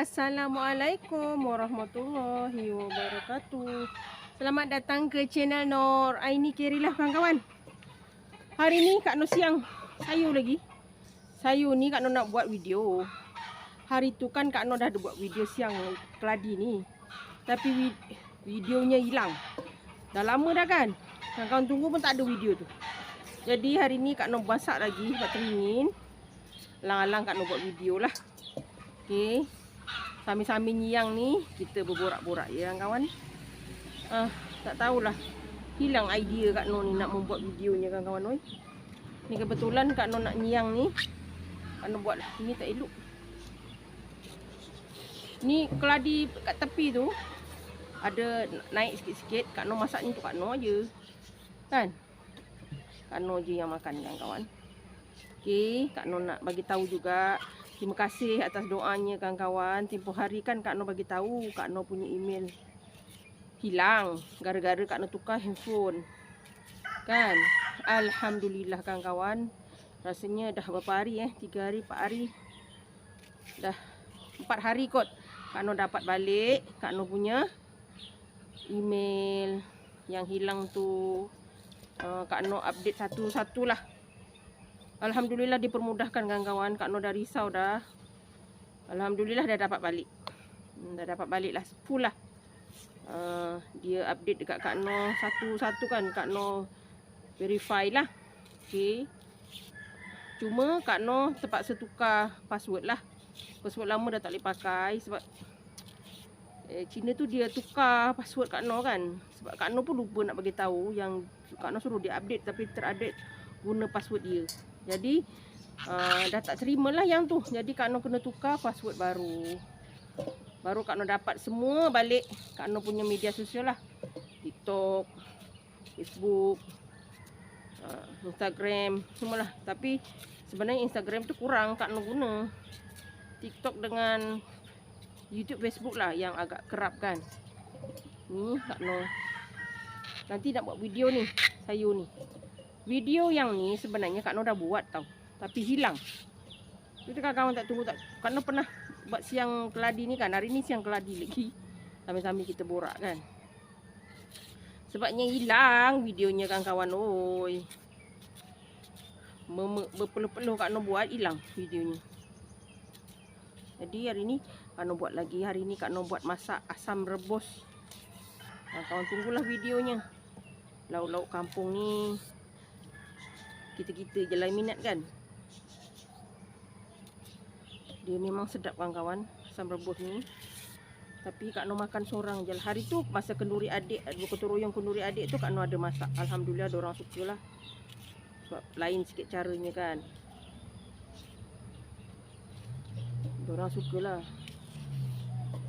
Assalamualaikum warahmatullahi wabarakatuh. Selamat datang ke channel Nor Aini Kirilah kawan-kawan. Hari ni Kak Nur siang sayu lagi. Sayu ni Kak Nur nak buat video. Hari tu kan Kak Nur dah buat video siang keladi ni. Tapi vid- videonya hilang. Dah lama dah kan? Kawan-kawan tunggu pun tak ada video tu. Jadi hari ni Kak Nur masak lagi buat teringin. Lang-lang Kak Nur buat video lah. Okey. Sambil-sambil nyiang ni kita berborak-borak ya kawan. Ah, tak tahulah. Hilang idea Kak Noh ni nak membuat videonya kawan-kawan oi. Ni kebetulan Kak Noh nak nyiang ni. Kak Noh buat lah. Ini tak elok. Ni keladi kat tepi tu ada naik sikit-sikit. Kak Noh masak ni untuk Kak Noh aje. Kan? Kak Noh je yang makan kawan-kawan. Okey, Kak Noh nak bagi tahu juga Terima kasih atas doanya kawan-kawan. Tempoh hari kan Kak Noh bagi tahu Kak Noh punya email hilang gara-gara Kak Noh tukar handphone. Kan? Alhamdulillah kawan-kawan. Rasanya dah berapa hari eh? Tiga hari, empat hari. Dah empat hari kot. Kak Noh dapat balik Kak Noh punya email yang hilang tu. Uh, Kak Noh update satu-satu lah. Alhamdulillah dipermudahkan kawan-kawan. Kak Nur dah risau dah. Alhamdulillah dah dapat balik. Hmm, dah dapat balik lah. Full lah. Uh, dia update dekat Kak Nur satu-satu kan. Kak Nur verify lah. Okay. Cuma Kak Nur terpaksa tukar password lah. Password lama dah tak boleh pakai sebab eh, Cina tu dia tukar password Kak Nur kan. Sebab Kak Nur pun lupa nak bagi tahu yang Kak Nur suruh dia update tapi terupdate guna password dia. Jadi uh, dah tak terima lah yang tu. Jadi Kak Noh kena tukar password baru. Baru Kak Noh dapat semua balik Kak Noh punya media sosial lah. TikTok, Facebook, uh, Instagram, semualah. Tapi sebenarnya Instagram tu kurang Kak Noh guna. TikTok dengan YouTube, Facebook lah yang agak kerap kan. Ni Kak Noh. Nanti nak buat video ni. Sayur ni. Video yang ni sebenarnya Kak Noh dah buat tau. Tapi hilang. Kita kawan-kawan tak tunggu tak. Kak Noh pernah buat siang keladi ni kan. Hari ni siang keladi lagi. Sambil-sambil kita borak kan. Sebabnya hilang videonya kawan-kawan. Oi. Berpeluh-peluh Kak Noh buat hilang videonya. Jadi hari ni Kak Noh buat lagi. Hari ni Kak Noh buat masak asam rebus. Kawan-kawan tunggulah videonya. Lauk-lauk kampung ni kita-kita je lah minat kan. Dia memang sedap kawan-kawan asam rebus ni. Tapi Kak Noh makan seorang je lah. hari tu masa kenduri adik dua keturunyong kenduri adik tu Kak Noh ada masak. Alhamdulillah orang suka lah. Sebab lain sikit caranya kan. Orang suka lah.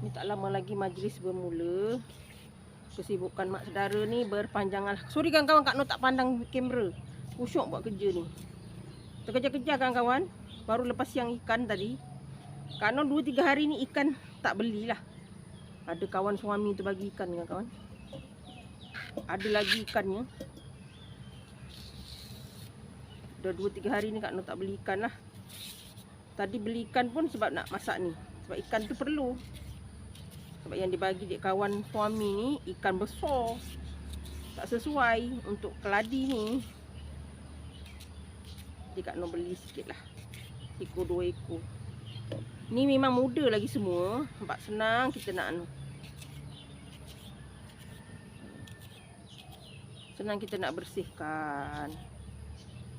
Ni tak lama lagi majlis bermula. Kesibukan mak saudara ni berpanjangan. Sorry kawan-kawan Kak Noh tak pandang kamera Kusyuk buat kerja ni. Terkejar-kejar kawan-kawan. Baru lepas siang ikan tadi. Kanon 2-3 hari ni ikan tak belilah. Ada kawan suami tu bagi ikan kawan-kawan. Ada lagi ikannya. Dah 2-3 hari ni Kak Noh tak beli ikan lah. Tadi beli ikan pun sebab nak masak ni. Sebab ikan tu perlu. Sebab yang dibagi dek kawan suami ni ikan besar. Tak sesuai untuk keladi ni. Jadi Kak Noh beli sikit lah. Ekor dua ekor Ni memang muda lagi semua. Nampak senang kita nak anu. Senang kita nak bersihkan.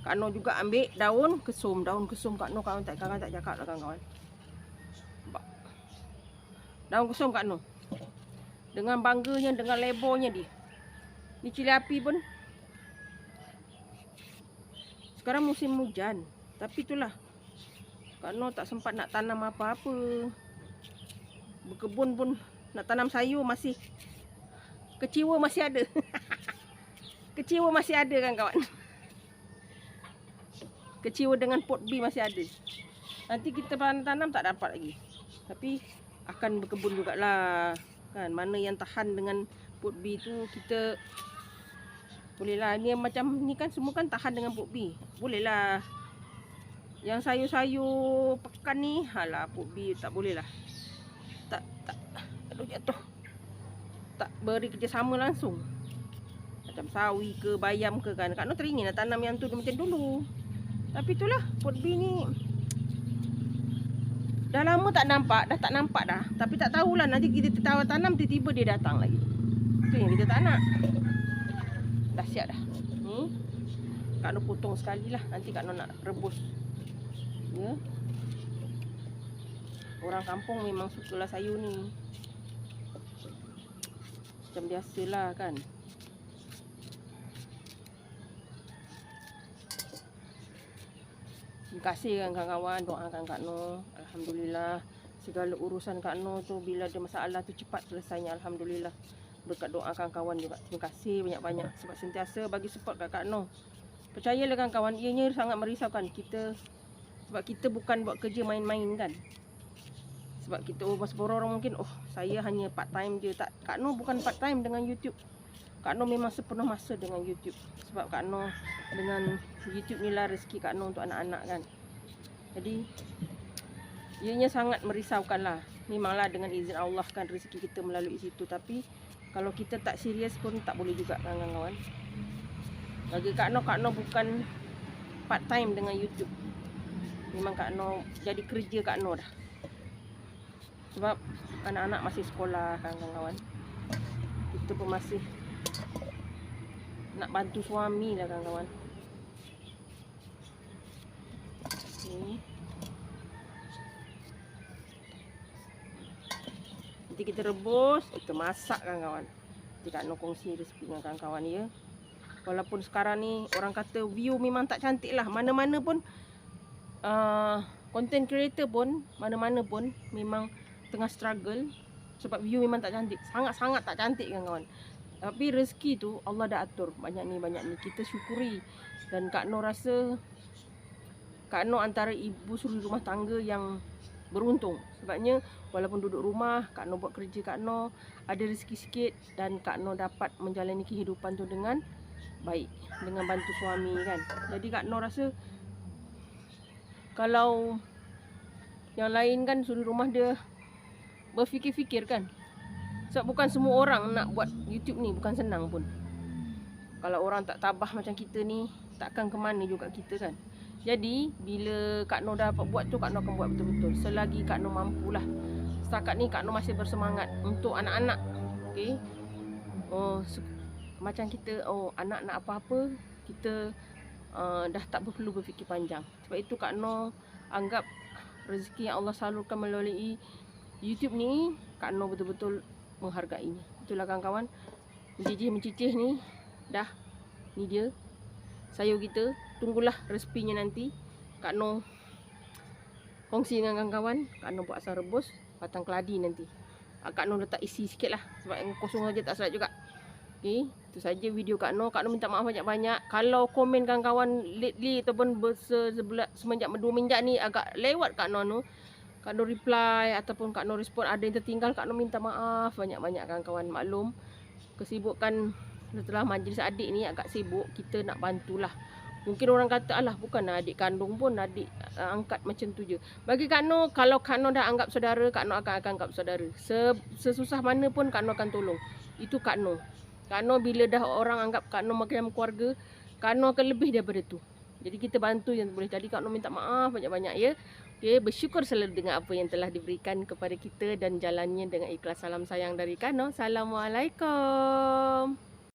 Kak Noh juga ambil daun kesum. Daun kesum Kak Noh. Kawan tak, kawan tak cakap lah kawan-kawan. Daun kesum Kak Noh. Dengan bangganya, dengan lebarnya dia. Ni cili api pun sekarang musim hujan. Tapi itulah. Kak Noh tak sempat nak tanam apa-apa. Berkebun pun nak tanam sayur masih kecewa masih ada. kecewa masih ada kan kawan. Kecewa dengan pot B masih ada. Nanti kita tanam tak dapat lagi. Tapi akan berkebun jugalah. Kan mana yang tahan dengan pot B tu kita boleh lah. Ni macam ni kan semua kan tahan dengan pok B. Boleh lah. Yang sayur-sayur pekan ni. Alah pok B tak boleh lah. tak tak aduh jatuh tak beri kerjasama langsung macam sawi ke bayam ke kan Kak Noh teringin nak tanam yang tu macam dulu tapi itulah pot bee ni dah lama tak nampak dah tak nampak dah tapi tak tahulah nanti kita tahu tanam tiba-tiba dia datang lagi tu yang kita tak nak dah siap dah. Ni Kak Noh potong sekali lah. Nanti Kak Noh nak rebus. Ya? Orang kampung memang sukalah sayur ni. Macam biasalah kan. Terima kasih kan kawan-kawan. Doakan Kak Noh. Alhamdulillah. Segala urusan Kak Noh tu bila ada masalah tu cepat selesainya. Alhamdulillah. Dekat doakan kawan juga. Terima kasih banyak-banyak sebab sentiasa bagi support kat Kak Noh. Percayalah kan kawan, ianya sangat merisaukan kita sebab kita bukan buat kerja main-main kan. Sebab kita oh, beberapa orang mungkin oh saya hanya part time je tak Kak Noh bukan part time dengan YouTube. Kak Noh memang sepenuh masa dengan YouTube sebab Kak Noh dengan YouTube ni lah rezeki Kak Noh untuk anak-anak kan. Jadi ianya sangat merisaukan lah. Memanglah dengan izin Allah kan rezeki kita melalui situ tapi kalau kita tak serius pun tak boleh juga kawan-kawan. Bagi Kak Noh, Kak Noh bukan part time dengan YouTube. Memang Kak Noh jadi kerja Kak Noh dah. Sebab anak-anak masih sekolah kawan-kawan. Kita pun masih nak bantu suami lah kawan-kawan. ni nanti kita rebus kita masak kawan tidak nak kongsi resipi dengan kawan-kawan ya. Walaupun sekarang ni orang kata view memang tak cantik lah. Mana-mana pun uh, content creator pun mana-mana pun memang tengah struggle sebab view memang tak cantik. Sangat-sangat tak cantik kan kawan tapi rezeki tu Allah dah atur. Banyak ni banyak ni. Kita syukuri. Dan Kak Nur rasa Kak Noh antara ibu suri rumah tangga yang beruntung. Sebabnya walaupun duduk rumah, Kak Noh buat kerja Kak Noh, ada rezeki sikit dan Kak Noh dapat menjalani kehidupan tu dengan baik. Dengan bantu suami kan. Jadi Kak Noh rasa kalau yang lain kan suri rumah dia berfikir-fikir kan. Sebab bukan semua orang nak buat YouTube ni, bukan senang pun. Kalau orang tak tabah macam kita ni, takkan ke mana juga kita kan. Jadi bila Kak Noh dapat buat tu Kak Noh akan buat betul-betul. Selagi Kak Noh mampulah. Setakat ni Kak Noh masih bersemangat Untuk anak-anak Okay oh, Macam kita Oh anak nak apa-apa Kita uh, Dah tak perlu berfikir panjang. Sebab itu Kak Noh Anggap Rezeki yang Allah salurkan melalui YouTube ni Kak Noh betul-betul Menghargai Itulah kawan-kawan. Mencicih-mencicih ni Dah. Ni dia sayur kita tunggulah resepinya nanti Kak No kongsi dengan kawan-kawan Kak No buat asam rebus batang keladi nanti ah, Kak No letak isi sikit lah sebab yang kosong saja tak sedap juga Okay, itu saja video Kak No. Kak No minta maaf banyak-banyak. Kalau komen kawan-kawan lately ataupun sebelah semenjak dua minggu ni agak lewat Kak No no. Kak No reply ataupun Kak No respon ada yang tertinggal Kak No minta maaf banyak-banyak kawan-kawan maklum. Kesibukan setelah majlis adik ni agak sibuk kita nak bantulah. Mungkin orang kata alah bukan adik kandung pun adik uh, angkat macam tu je. Bagi Kak Noh kalau Kak Noh dah anggap saudara Kak Noh akan, akan anggap saudara. Se, sesusah mana pun Kak Noh akan tolong. Itu Kak Noh. Kak Noh bila dah orang anggap Kak Noh macam keluarga Kak Noh akan lebih daripada tu. Jadi kita bantu yang boleh. Jadi Kak Noh minta maaf banyak-banyak ya. Okay, bersyukur selalu dengan apa yang telah diberikan kepada kita dan jalannya dengan ikhlas salam sayang dari Kak Noh. Assalamualaikum.